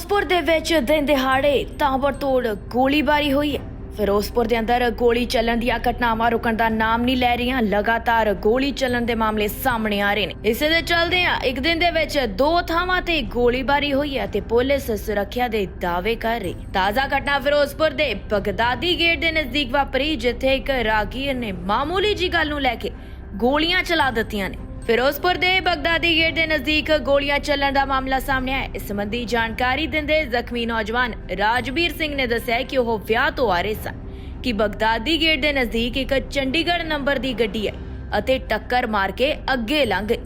ਫਿਰੋਜ਼ਪੁਰ ਦੇ ਵਿੱਚ ਦਿਨ ਦਿਹਾੜੇ ਤਾਬੜਤੋੜ ਗੋਲੀਬਾਰੀ ਹੋਈ ਹੈ। ਫਿਰੋਜ਼ਪੁਰ ਦੇ ਅੰਦਰ ਗੋਲੀ ਚੱਲਣ ਦੀਆਂ ਘਟਨਾਵਾਂ ਰੁਕਣ ਦਾ ਨਾਮ ਨਹੀਂ ਲੈ ਰਹੀਆਂ, ਲਗਾਤਾਰ ਗੋਲੀ ਚੱਲਣ ਦੇ ਮਾਮਲੇ ਸਾਹਮਣੇ ਆ ਰਹੇ ਨੇ। ਇਸੇ ਦੇ ਚੱਲਦੇ ਆ, ਇੱਕ ਦਿਨ ਦੇ ਵਿੱਚ ਦੋ ਥਾਵਾਂ ਤੇ ਗੋਲੀਬਾਰੀ ਹੋਈ ਹੈ ਤੇ ਪੁਲਿਸ ਸੁਰੱਖਿਆ ਦੇ ਦਾਅਵੇ ਕਰ ਰਹੀ ਤਾਜ਼ਾ ਘਟਨਾ ਫਿਰੋਜ਼ਪੁਰ ਦੇ ਬਗਦਾਦੀ ਗੇਟ ਦੇ ਨਜ਼ਦੀਕ ਵਾਪਰੀ, ਜਿੱਥੇ ਇੱਕ ਰਾਗੀਰ ਨੇ ਮਾਮੂਲੀ ਜੀ ਗੱਲ ਨੂੰ ਲੈ ਕੇ ਗੋਲੀਆਂ ਚਲਾ ਦਿੱਤੀਆਂ ਨੇ। ਫਿਰੋਜ਼ਪੁਰ ਦੇ ਬਗਦਾਦੀ ਗੇਟ ਦੇ ਨਜ਼ਦੀਕ ਗੋਲੀਆਂ ਚੱਲਣ ਦਾ ਮਾਮਲਾ ਸਾਹਮਣੇ ਆਇਆ ਇਸ ਸੰਬੰਧੀ ਜਾਣਕਾਰੀ ਦਿੰਦੇ ਜ਼ਖਮੀ ਨੌਜਵਾਨ ਰਾਜਵੀਰ ਸਿੰਘ ਨੇ ਦੱਸਿਆ ਕਿ ਉਹ ਵਿਆਹ ਤੋਂ ਆ ਰਹੇ ਸਨ ਕਿ ਬਗਦਾਦੀ ਗੇਟ ਦੇ ਨਜ਼ਦੀਕ ਇੱਕ ਚੰਡੀਗੜ੍ਹ ਨੰਬਰ ਦੀ ਗੱਡੀ ਹੈ ਅਤੇ ਟੱਕਰ ਮਾਰ ਕੇ ਅੱਗੇ ਲੰਘ ਗਈ।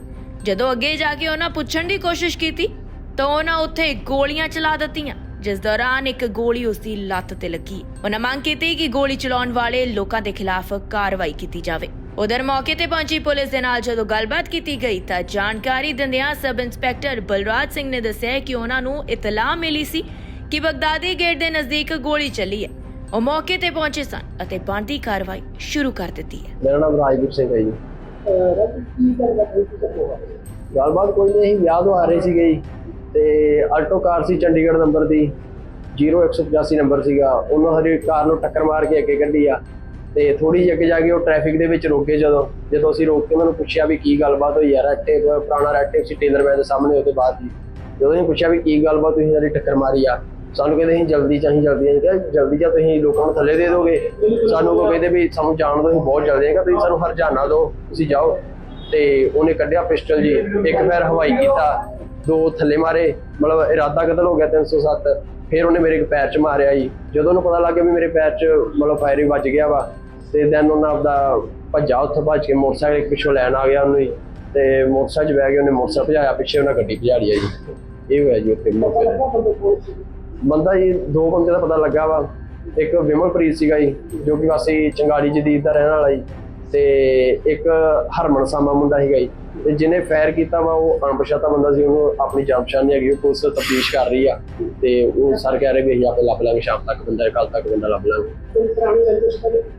ਜਦੋਂ ਅੱਗੇ ਜਾ ਕੇ ਉਹਨਾਂ ਪੁੱਛਣ ਦੀ ਕੋਸ਼ਿਸ਼ ਕੀਤੀ, ਤਾਂ ਉਹਨਾਂ ਉੱਥੇ ਗੋਲੀਆਂ ਚਲਾ ਦਿੱਤੀਆਂ, ਜਿਸ ਦੌਰਾਨ ਇੱਕ ਗੋਲੀ ਉਸ ਦੀ ਲੱਤ ਤੇ ਲੱਗੀ। ਉਹਨਾਂ ਮੰਗ ਕੀਤੀ ਕਿ ਗੋਲੀ ਚਲਾਉਣ ਵਾਲੇ ਲੋਕਾਂ ਦੇ ਖਿਲਾਫ ਕਾਰਵਾਈ ਕੀਤੀ ਜਾਵੇ। ਉਧਰ ਮੌਕੇ ਤੇ ਪਹੁੰਚੀ ਪੁਲਿਸ ਦੇ ਨਾਲ ਜਦੋਂ ਗੱਲਬਾਤ ਕੀਤੀ ਗਈ ਤਾਂ ਜਾਣਕਾਰੀ ਦਿੰਦਿਆਂ ਸਬ ਇੰਸਪੈਕਟਰ ਬਲਰਾਜ ਸਿੰਘ ਨੇ ਦੱਸਿਆ ਕਿ ਉਹਨਾਂ ਨੂੰ ਇਤਲਾਹ ਮਿਲੀ ਸੀ ਕਿ ਬਗਦਾਦੀ ਗੇਟ ਦੇ ਨਜ਼ਦੀਕ ਗੋਲੀ ਚੱਲੀ ਹੈ। ਉਹ ਮੌਕੇ ਤੇ ਪਹੁੰਚੇ ਸਨ ਅਤੇ ਬਣਦੀ ਕਾਰਵਾਈ ਸ਼ੁਰੂ ਕਰ ਦਿੱਤੀ ਹੈ। ਮੇਰਾ ਨਾਮ ਰਾਜਦੀਪ ਸਿੰਘ ਹੈ ਜੀ। ਗੱਲਬਾਤ ਕੋਈ ਨਹੀਂ, ਅਸੀਂ ਵਿਆਹ ਤੋਂ ਆ ਰਹੇ ਸੀਗੇ ਜੀ ਤੇ ਆਲਟੋ ਕਾਰ ਸੀ ਚੰਡੀਗੜ੍ਹ ਨੰਬਰ ਦੀ 0185 ਨੰਬਰ ਸੀਗਾ। ਉਹਨਾਂ ਹਰੀ ਕਾਰ ਨੂੰ ਟੱਕਰ ਮਾਰ ਕੇ ਅੱਗੇ ਕੱਢੀ ਆ। ਤੇ ਥੋੜੀ ਜਿਹੀ ਅੱਗੇ ਜਾ ਕੇ ਉਹ ਟ੍ਰੈਫਿਕ ਦੇ ਵਿੱਚ ਰੋਕੇ ਜਦੋਂ ਜਦੋਂ ਅਸੀਂ ਰੋਕ ਕੇ ਉਹਨਾਂ ਨੂੰ ਪੁੱਛਿਆ ਵੀ ਕੀ ਗੱਲਬਾਤ ਹੋਈ ਯਾਰ ਐਟੇ ਪੁਰਾਣਾ ਰੈਟੇ ਸੀ ਟੇਲਰ ਮੈਨ ਦੇ ਸਾਹਮਣੇ ਉਹਦੇ ਬਾਅਦ ਜੀ ਜਦੋਂ ਅਸੀਂ ਪੁੱਛਿਆ ਵੀ ਕੀ ਗੱਲਬਾਤ ਤੁਸੀਂ ਸਾਡੀ ਟੱਕਰ ਮਾਰੀ ਆ। ਸਾਨੂੰ ਕਹਿੰਦੇ ਅਸੀਂ ਜਲਦੀ ਚਾਹੀ ਜਲਦੀ ਅਸੀਂ ਕਿਹਾ ਜਲਦੀ ਜਾਂ ਤੁਸੀਂ ਲੋਕਾਂ ਨੂੰ ਥੱਲੇ ਦੇ ਦੋਗੇ। ਸਾਨੂੰ ਕੋ ਕਹਿੰਦੇ ਵੀ ਸਾਨੂੰ ਜਾਣ ਦੋ ਅਸੀਂ ਬਹੁਤ ਜਲਦੀ ਹੈਗਾ ਤੁਸੀਂ ਸਾਨੂੰ ਹਰਜਾਨਾ ਦਿਓ, ਤੁਸੀਂ ਜਾਓ। ਤੇ ਉਹਨੇ ਕੱਢਿਆ ਪਿਸਟਲ ਜੀ, ਇੱਕ ਫੈਰ ਹਵਾਈ ਕੀਤਾ, ਦੋ ਥੱਲੇ ਮਾਰੇ, ਮਤਲਬ ਇਰਾਦਾ ਕਤਲ ਹੋ ਗਿਆ 307 ਫਿਰ ਉਹਨੇ ਮੇਰੇ ਪੈਰ 'ਚ ਮਾਰਿਆ ਜੀ। ਜਦੋਂ ਉਹਨੂੰ ਪਤਾ ਲੱਗ ਗਿਆ ਵੀ ਮੇਰੇ ਪੈਰ 'ਚ, ਮਤਲਬ ਫਾਇਰ ਫਾਇਰਿੰਗ ਵੱਜ ਗਿਆ ਵਾ ਤੇ ਦੈਨ ਉਹਨਾਂ ਆਪਦਾ ਭੱਜਾ ਉੱਥੋਂ ਭੱਜ ਕੇ ਮੋਟਰਸਾਈਕਲ ਇੱਕ ਪਿੱਛੋਂ ਲੈਣ ਆ ਗਿਆ ਉਹਨੂੰ ਜੀ ਤੇ ਮੋਟਰਸਾਈਕਲ 'ਚ ਬਹਿ ਕੇ ਉਹਨੇ ਮੋਟਰਸਾਈਕਲ ਭਜਾਇਆ, ਪਿੱਛੇ ਉਹਨਾਂ ਗੱਡੀ ਭਜਾੜੀ ਆ ਜੀ। ਇਹ ਹੋਇਆ ਜੀ ਉੱਥੇ ਮੌਕੇ ਤੇ। ਬੰਦਾ ਜੀ, ਦੋ ਬੰਦੇ ਦਾ ਪਤਾ ਲੱਗਾ ਵਾ। ਇੱਕ ਵਿਮਲਪ੍ਰੀਤ ਸੀਗਾ ਜੀ, ਜੋ ਕਿ ਵਾਸੀ ਚੰਗਾੜੀ ਜਦੀਦ ਦਾ ਰਹਿਣ ਵਾਲਾ ਜੀ। ਤੇ ਇੱਕ ਹਰਮਨ ਸਾਮਾ ਮੁੰਡਾ ਸੀਗਾ ਜੀ। ਤੇ ਜਿਹਨੇ ਫਾਇਰ ਕੀਤਾ ਵਾ, ਉਹ ਅਣਪਛਾਤਾ ਬੰਦਾ ਸੀ, ਉਹਨੂੰ ਆਪਣੀ ਜਾਨ ਪਛਾਣ ਨਹੀਂ ਹੈਗੀ, ਉਹ ਪੁਲਿਸ ਤਫਤੀਸ਼ ਕਰ ਰਹੀ ਆ। ਤੇ ਉਹ ਸਰ ਕਹਿ ਰਹੇ ਵੀ ਅਸੀਂ ਆਪੇ ਲੱਭ ਲਾਂਗੇ, ਸ਼ਾਮ ਤੱਕ ਬੰਦਾ ਕੱਲ ਤੱਕ ਬੰਦਾ ਲੱਭ ਲਾਂਗੇ।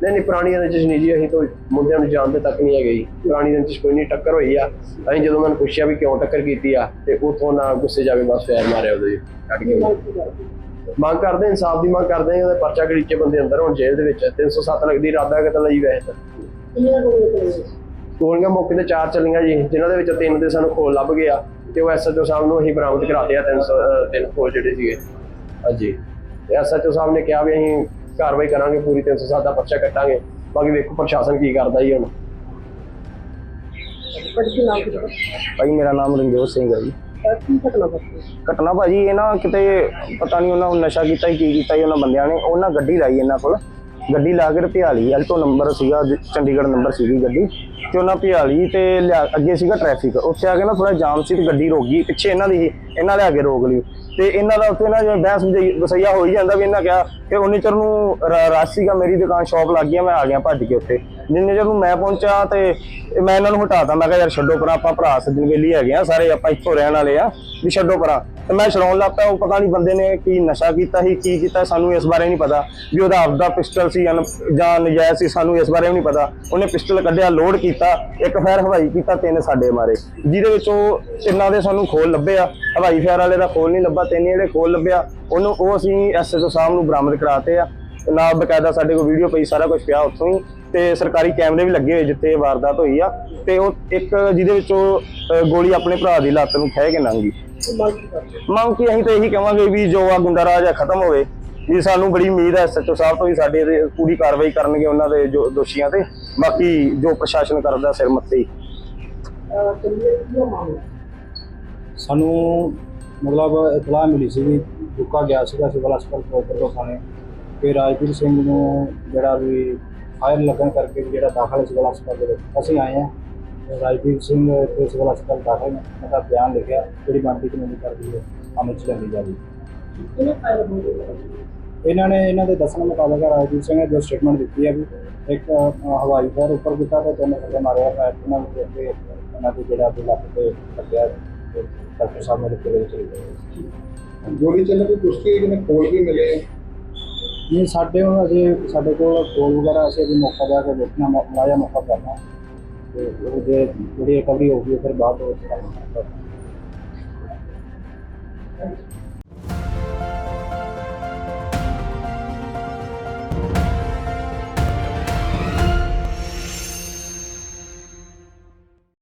ਨਹੀਂ ਨਹੀਂ ਪੁਰਾਣੀ ਰੰਜਿਸ਼ ਨਹੀਂ ਜੀ, ਅਸੀਂ ਤਾਂ ਮੁੰਡਿਆਂ ਨੂੰ ਜਾਣਦੇ ਤੱਕ ਨਹੀਂ ਹੈਗੇ ਜੀ। ਪੁਰਾਣੀ ਰੰਜਿਸ਼ ਕੋਈ ਨਹੀਂ, ਟੱਕਰ ਹੋਈ ਆ। ਅਸੀਂ ਜਦੋਂ ਉਹਨਾਂ ਨੂੰ ਪੁੱਛਿਆ ਵੀ ਕਿਉਂ ਟੱਕਰ ਕੀਤੀ ਆ, ਤੇ ਉਥੋਂ ਨਾ ਗੁੱਸੇ ਜਾਵੇ, ਬਸ ਫਾਇਰ ਮਾਰਿਆ ਉਹਦੇ ਜੀ, ਕੱਢ ਕੇ। ਮੰਗ ਕਰਦੇ, ਇਨਸਾਫ ਦੀ ਮੰਗ ਕਰਦੇ ਆ, ਉਹਦੇ ਪਰਚਾ ਗਲੀਚੇ ਬੰਦੇ ਅੰਦਰ ਹੁਣ ਜੇਲ੍ਹ ਦੇ ਵਿੱਚ। 307 ਲੱਗਦੀ, ਇਰਾਦਾ ਕਤਲ ਲਈ ਵੈਸੇ ਤਾਂ ਗੋਲੀਆਂ ਮੌਕੇ ਤੇ ਚਾਰ ਚੱਲੀਆਂ ਜੀ ਜਿਨ੍ਹਾਂ ਦੇ ਵਿੱਚ ਤਿੰਨ ਦੇ ਸਾਨੂੰ ਖੋਲ ਲੱਭ ਗਿਆ ਤੇ ਉਹ ਐਸਐਚਓ ਸਾਹਿਬ ਨੂੰ ਅਸੀਂ ਬਰਾਮਦ ਕਰਾਤੇ ਆ 300 ਅਹ ਤਿੰਨ ਖੋਲ ਜਿਹੜੇ ਸੀਗੇ। ਹਾਂਜੀ। ਤੇ ਐਸਐਚਓ ਸਾਹਿਬ ਨੇ ਕਿਹਾ ਵੀ ਅਸੀਂ ਕਾਰਵਾਈ ਕਰਾਂਗੇ ਪੂਰੀ 307 ਦਾ ਪਰਚਾ ਕੱਟਾਂਗੇ। ਬਾਕੀ ਵੇਖੋ ਪ੍ਰਸ਼ਾਸਨ ਕੀ ਕਰਦਾ ਜੀ ਹੁਣ। ਭਾਈ ਮੇਰਾ ਨਾਮ ਰਣਜੋਤ ਸਿੰਘ ਹੈ ਜੀ। ਘਟਨਾ ਭਾਜੀ ਇਹ ਨਾ ਕਿਤੇ ਪਤਾ ਨਹੀਂ ਉਹਨਾਂ ਨੂੰ ਨਸ਼ਾ ਕੀਤਾ ਹੀ ਕੀ ਕੀਤਾ ਹੀ ਉਹਨਾਂ ਬੰਦਿਆਂ ਨੇ ਉਹਨਾਂ ਗੱਡੀ ਲਾਈ ਇਹਨਾਂ ਕੋਲ। ਗੱਡੀ ਲਾ ਕੇ ਭਿਆਲੀ ਐਲਟੋ ਨੰਬਰ ਸੀਗਾ ਚੰਡੀਗੜ੍ਹ ਨੰਬਰ ਸੀਗੀ ਗੱਡੀ। ਤੇ ਉਹਨਾਂ ਭਿਆ ਲਈ ਤੇ ਲਿਆ- ਅੱਗੇ ਸੀਗਾ ਟ੍ਰੈਫਿਕ ਉੱਥੇ ਆ ਕੇ ਨਾ ਥੋੜਾ ਜਾਮ ਸੀ ਤੇ ਗੱਡੀ ਰੋਕ ਗਈ, ਪਿੱਛੇ ਇਹਨਾਂ ਦੀ, ਇਹਨਾਂ ਲਿਆ ਕੇ ਰੋਕ ਲਈ। ਤੇ ਇਹਨਾਂ ਦਾ ਉੱਥੇ ਨਾ ਜਿਵੇਂ ਬਹਿਸ ਵਜਈ- ਵਸਈਆ ਹੋ ਹੀ ਜਾਂਦਾ ਵੀ ਇਹਨਾਂ ਕਿਹਾ ਕਿ ਉਨੀ ਚਿਰ ਨੂੰ ਰ- ਰਸ਼ ਸੀਗਾ, ਮੇਰੀ ਦੁਕਾਨ ਸ਼ਾਪ ਲੱਗ ਗਈ ਮੈਂ ਆ ਗਿਆ ਭੱਜ ਕੇ ਉੱਥੇ। ਜਿੰਨੇ ਜਦੋਂ ਮੈਂ ਪਹੁੰਚਾ ਤੇ ਮੈਂ ਇਹਨਾਂ ਨੂੰ ਹਟਾਤਾ, ਮੈਂ ਕਿਹਾ ਯਾਰ ਛੱਡੋ ਪਰਾਂ, ਆਪਾਂ ਭਰਾ ਸੱਜਣ ਵੇਲੀ ਹੈਗੇ ਆ, ਸਾਰੇ ਆਪਾਂ ਇੱਥੋਂ ਰਹਿਣ ਵਾਲੇ ਆ, ਵੀ ਛੱਡੋ ਪਰਾਂ। ਤੇ ਮੈਂ ਛਡਾਉਣ ਲੱਗ ਪਿਆ, ਉਹ ਪਤਾ ਨਹੀਂ ਬੰਦੇ ਨੇ ਕੀ ਨਸ਼ਾ ਕੀਤਾ ਸੀ, ਕੀ ਕੀਤਾ, ਸਾਨੂੰ ਇਸ ਬਾਰੇ ਨਹੀਂ ਪਤਾ। ਵੀ ਉਹਦਾ ਆਪਦਾ ਪਿਸਟਲ ਸੀ ਜਾਂ ਜਾਂ ਨਜਾਇਜ਼ ਸੀ, ਸਾਨੂੰ ਇਸ ਬਾਰੇ ਵੀ ਨਹੀਂ ਪਤਾ। ਉਹਨੇ ਪਿਸਟਲ ਕੱਢਿਆ ਲੋਡ ਕੀਤਾ, ਇੱਕ ਫਾਇਰ ਹਵਾਈ ਕੀਤਾ, ਤਿੰਨ ਸਾਡੇ ਮਾਰੇ। ਜਿਹਦੇ ਵਿੱਚ ਉਹ ਤਿੰਨਾਂ ਦੇ ਸਾਨੂੰ ਖੋਲ ਲੱਭੇ ਆ ਹਵਾਈ ਫਾਇਰ ਵਾਲੇ ਦਾ ਖੋਲ ਨਹੀਂ ਲੱਭਾ, ਤਿੰਨ ਜਿਹੜੇ ਖੋਲ ਲੱਭਿਆ, ਉਹਨੂੰ ਉਹ ਅਸੀਂ ਐਸਐਸਓ ਸਾਹਿਬ ਨੂੰ ਬਰਾਮਦ ਕਰਾਤੇ ਆ। ਨਾਲ ਬਕਾਇਦਾ ਸਾਡੇ ਕੋਲ ਵੀਡੀਓ ਪਈ ਸਾਰਾ ਕੁਝ ਪਿਆ ਉੱਥੋਂ ਹੀ। ਤੇ ਸਰਕਾਰੀ ਕੈਮਰੇ ਵੀ ਲੱਗੇ ਹੋਏ ਜਿੱਥੇ ਇਹ ਵਾਰਦਾਤ ਹੋਈ ਆ। ਤੇ ਉਹ ਇੱਕ ਜਿਹਦੇ ਵਿੱਚ ਉਹ ਅ, ਗੋਲੀ ਆਪਣੇ ਭਰਾ ਦੀ ਲੱਤ ਨੂੰ ਖਹਿ ਕੇ ਲੰਘ ਮੰਗ ਕੀ ਅਸੀਂ ਤਾਂ ਇਹੀ ਕਹਾਂਗੇ ਵੀ ਜੋ ਆ ਗੁੰਡਾ ਰਾਜ ਆ ਖਤਮ ਹੋਵੇ। ਵੀ ਸਾਨੂੰ ਬੜੀ ਉਮੀਦ ਹੈ ਐਸਐਚਓ ਸਾਹਿਬ ਤੋਂ ਵੀ ਸਾਡੇ ਤੇ ਪੂਰੀ ਕਾਰਵਾਈ ਕਰਨਗੇ ਉਹਨਾਂ ਦੇ ਜੋ ਦੋਸ਼ੀਆਂ ਤੇ। ਬਾਕੀ ਜੋ ਪ੍ਰਸ਼ਾਸਨ ਕਰਦਾ ਸਿਰ ਮੱਥੇ ਹੀ। ਸਾਨੂੰ ਮਤਲਬ ਇਤਲਾਹ ਮਿਲੀ ਸੀ ਵੀ ਰੁਕਾ ਗਿਆ ਸੀਗਾ ਸਿਵਲ ਹਸਪਤਾਲ ਕੋਪਰ ਤੋਂ ਥਾਣੇ। ਕਿ ਰਾਜਵੀਰ ਸਿੰਘ ਨੂੰ ਜਿਹੜਾ ਵੀ ਫਾਇਰ ਲੱਗਣ ਕਰਕੇ ਜਿਹੜਾ ਦਾਖਲ ਸਿਵਲ ਹਸਪਤਾਲ ਦੇ ਵਿੱਚ ਅਸੀਂ ਆਏ ਹਾਂ। ਤੇ ਰਾਜਵੀਰ ਸਿੰਘ ਇੱਥੇ ਸਿਵਲ ਹਸਪਤਾਲ ਦਾਖਲ ਨੇ ਉਹਦਾ ਬਿਆਨ ਲਿਖਿਆ ਜਿਹੜੀ ਬਣਦੀ ਕਾਨੂੰਨੀ ਕਰਦੀ ਹੈ ਅਮਲ ਚ ਲੈਂਦੀ ਜਾਵੇ। ਇਹਨਾਂ ਨੇ ਇਹਨਾਂ ਦੇ ਦੱਸਣ ਮੁਤਾਬਕ ਰਾਜਵੀਰ ਸਿੰਘ ਨੇ ਜੋ ਸਟੇਟਮੈਂਟ ਦਿੱਤੀ ਹੈ ਵੀ ਇੱਕ ਹਵਾਈ ਫਾਇਰ ਉੱਪਰ ਕੀਤਾ ਤੇ ਤਿੰਨ ਥੱਲੇ ਮਾਰਿਆ ਫਾਇਰ ਉਹਨਾਂ ਨੂੰ ਦੇਖ ਕੇ ਉਹਨਾਂ ਦੇ ਜਿਹੜਾ ਵੀ ਲੱਕ ਤੇ ਲੱਗਿਆ ਤੇ ਡਾਕਟਰ ਸਾਹਿਬ ਨੇ ਰਿਪੋਰਟ ਵਿੱਚ ਲਿਖਿਆ ਗੋਲੀ ਚੱਲਣ ਦੀ ਪੁਸ਼ਟੀ ਹੋਈ ਜਿਹਨੇ ਖੋਲ ਵੀ ਮਿਲੇ। ਆ। ਨਹੀਂ ਸਾਡੇ ਹੁਣ ਅਜੇ ਸਾਡੇ ਕੋਲ ਕੋਲ ਵਗੈਰਾ ਅਸੀਂ ਅਜੇ ਮੌਕਾ ਜਾ ਕੇ ਦੇਖਣਾ, ਮੌ- ਮੁਲਾਜ਼ਾ ਮੌਕਾ ਕਰਨਾ ਤੇ ਉਹ ਜੇ ਜਿਹੜੀ ਰਿਕਵਰੀ ਹੋ ਗਈ ਫਿਰ ਬਾਅਦ ਵਿੱਚ ਕਰਾਂਗੇ